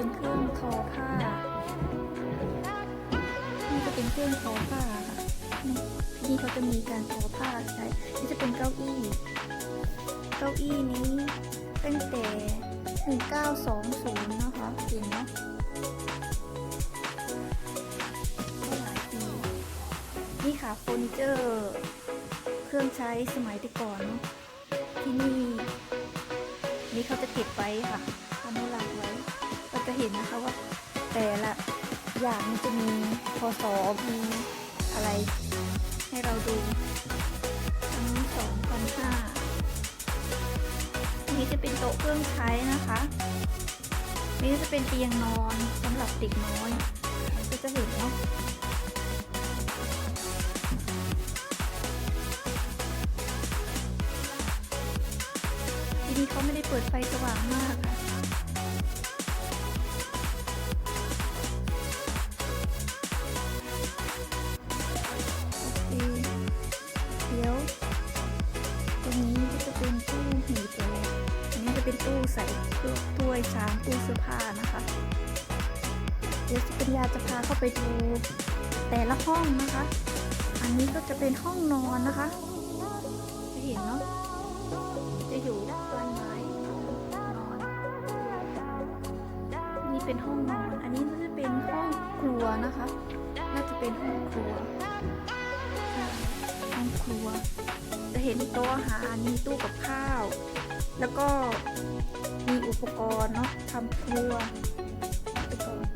เป็นเครื่องทอผ้า นี่จะเป็นเครื่องทอผ้าค่ะที่นี่เขาจะมีการทอผ้าใช้นี่จะเป็นเก้าอี้ เก้าอี้นี้ตั้งแต่1920นะคะเห็นนหมนี่ค่ะเฟอร์นิเจอร์เครื่องใช้สมัยแต่ก่อน ที่นี่ นี่เขาจะเก็บไว้ค่ะ เห็นนะคะว่า แต่ละอย่างมันจะมีพศมีอะไรให้เราดูอันนี้สองพันห้านนี้จะเป็นโต๊ะเครื่องใช้นะคะนี่จะเป็นเตียงนอนสำหรับเด็กน้อยก็จะเห็นเนาะทีนี้เขาไม่ได้เปิดไฟสว่างมากค่ะ ดี๋ยวตรงนี้ก็จะเป็นตู้หีบเลยอันนี้จะเป็นตู้ใส่พวกถ้วยชามตู้เสื้อผ้านะคะ เดี๋ยวสุกัญญาจะพาเข้าไปดูแต่ละห้องนะคะ อันนี้ก็จะเป็นห้องนอนนะคะ จะเห็นเนาะ จะอยู่ต้นไม้นอนนี่เป็นห้องนอน อันนี้ก็จะเป็นห้องครัวนะคะ น่าจะเป็นห้องครัว ห้องครัว จะเห็นโต๊ะอาหารมีตู้กับข้าว แล้วก็มีอุปกรณ์เนาะทำครัวอุปกรณ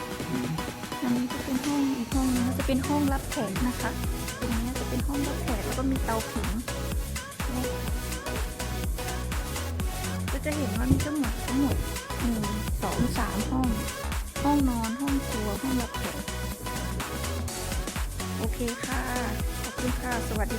์ อันนี้จะเป็นห้องอีกห้องนึงก็จะเป็นห้องรับแขกนะคะตรงนี้จะเป็นห้องรับแขกแล้วก็มีเตาผิงก็จะเห็นว่ามีทั้งหมดทั้งหมดหนึ่งสองสามห้อง ห้องนอนห้องครัวห้องรับแขกโอเคค่ะ ขอบคุณค่ะ สวัสดี